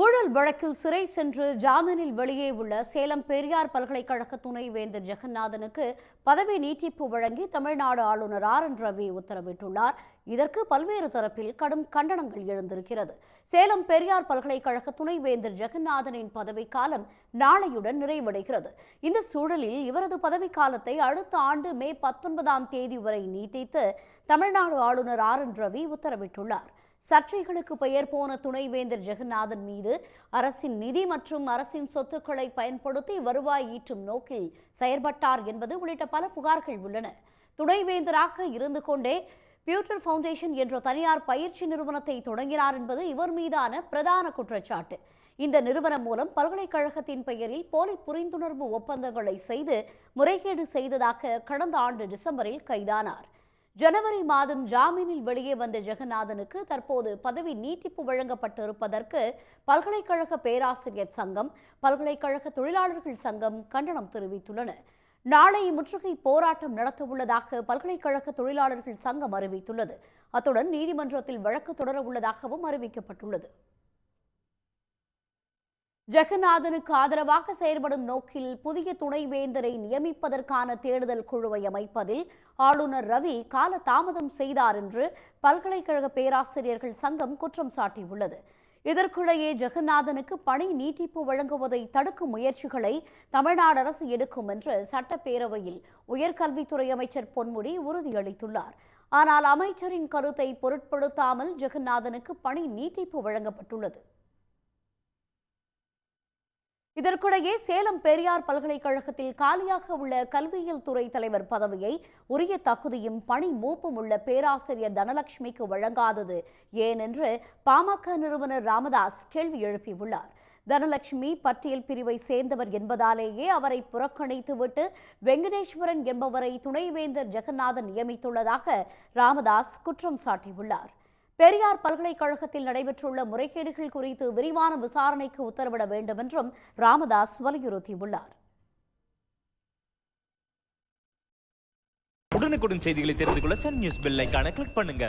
ஊழல் வழக்கில் சிறை சென்று ஜாமீனில் வெளியே உள்ள சேலம் பெரியார் பல்கலைக்கழக துணைவேந்தர் ஜெகநாதனுக்கு பதவி நீட்டிப்பு வழங்கி தமிழ்நாடு ஆளுநர் ஆர் என் ரவி உத்தரவிட்டுள்ளார். இதற்கு பல்வேறு தரப்பில் கடும் கண்டனங்கள் எழுந்திருக்கிறது. சேலம் பெரியார் பல்கலைக்கழக துணைவேந்தர் ஜெகநாதனின் பதவிக்காலம் நாளையுடன் நிறைவடைகிறது. இந்த சூழலில் இவரது பதவிக்காலத்தை அடுத்த ஆண்டு மே பத்தொன்பதாம் தேதி வரை நீட்டித்து தமிழ்நாடு ஆளுநர் ஆர் என் ரவி உத்தரவிட்டுள்ளார். சர்ச்சைகளுக்கு பெயர் போன துணைவேந்தர் ஜெகநாதன் மீது அரசின் நிதி மற்றும் அரசின் சொத்துக்களை பயன்படுத்தி வருவாய் ஈட்டும் நோக்கில் செயற்பட்டார் என்பது உள்ளிட்ட பல புகார்கள் உள்ளன. துணைவேந்தராக இருந்து கொண்டே பியூட்டர் ஃபவுண்டேஷன் என்ற தனியார் பயிற்சி நிறுவனத்தை தொடங்கினார் என்பது இவர் மீதான பிரதான குற்றச்சாட்டு. இந்த நிறுவனம் மூலம் பல்கலைக்கழகத்தின் பெயரில் போலி புரிந்துணர்வு ஒப்பந்தங்களை செய்து முறைகேடு செய்ததாக கடந்த ஆண்டு டிசம்பரில் கைதானார். ஜனவரி மாதம் ஜாமீனில் வெளியே வந்த ஜெகநாதனுக்கு தற்போது பதவி நீட்டிப்பு வழங்கப்பட்டிருப்பதற்கு பல்கலைக்கழக பேராசிரியர் சங்கம் பல்கலைக்கழக தொழிலாளர்கள் சங்கம் கண்டனம் தெரிவித்துள்ளன. நாளை முற்றுகை போராட்டம் நடத்தவுள்ளதாக பல்கலைக்கழக தொழிலாளர்கள் சங்கம் அறிவித்துள்ளது. அத்துடன் நீதிமன்றத்தில் வழக்கு தொடர உள்ளதாகவும் அறிவிக்கப்பட்டுள்ளது. ஜெகநாதனுக்கு ஆதரவாக செயல்படும் நோக்கில் புதிய துணைவேந்தரை நியமிப்பதற்கான தேடுதல் குழுவை அமைப்பதில் ஆளுநர் ரவி கால தாமதம் செய்தார் என்று பல்கலைக்கழக பேராசிரியர்கள் சங்கம் குற்றம் சாட்டியுள்ளது. இதற்கிடையே ஜெகநாதனுக்கு பணி நீட்டிப்பு வழங்குவதை தடுக்கும் முயற்சிகளை தமிழ்நாடு அரசு எடுக்கும் என்று சட்டப்பேரவையில் உயர்கல்வித்துறை அமைச்சர் பொன்முடி உறுதியளித்துள்ளார். ஆனால் அமைச்சரின் கருத்தை பொருட்படுத்தாமல் ஜெகநாதனுக்கு பணி நீட்டிப்பு வழங்கப்பட்டுள்ளது. இதற்கிடையே சேலம் பெரியார் பல்கலைக்கழகத்தில் காலியாக உள்ள கல்வியியல் துறை தலைவர் பதவியை உரிய தகுதியும் பணி மூப்பும் உள்ள பேராசிரியர் தனலட்சுமிக்கு வழங்காதது. ஏனென்று பாமக நிறுவனர் ராமதாஸ் கேள்வி எழுப்பியுள்ளார். தனலட்சுமி பட்டியல் பிரிவை சேர்ந்தவர் என்பதாலேயே அவரை புறக்கணித்துவிட்டு வெங்கடேஸ்வரன் என்பவரை துணைவேந்தர் ஜெகநாதன் நியமித்துள்ளதாக ராமதாஸ் குற்றம் சாட்டியுள்ளார். பெரியார் பல்கலைக்கழகத்தில் நடைபெற்றுள்ள முறைகேடுகள் குறித்து விரிவான விசாரணைக்கு உத்தரவிட வேண்டும் என்றும் ராமதாஸ் வலியுறுத்தியுள்ளார். உடனுக்குடன் செய்திகளை தெரிந்து கொள்ள சன் நியூஸ் பெல் கிளிக் பண்ணுங்க.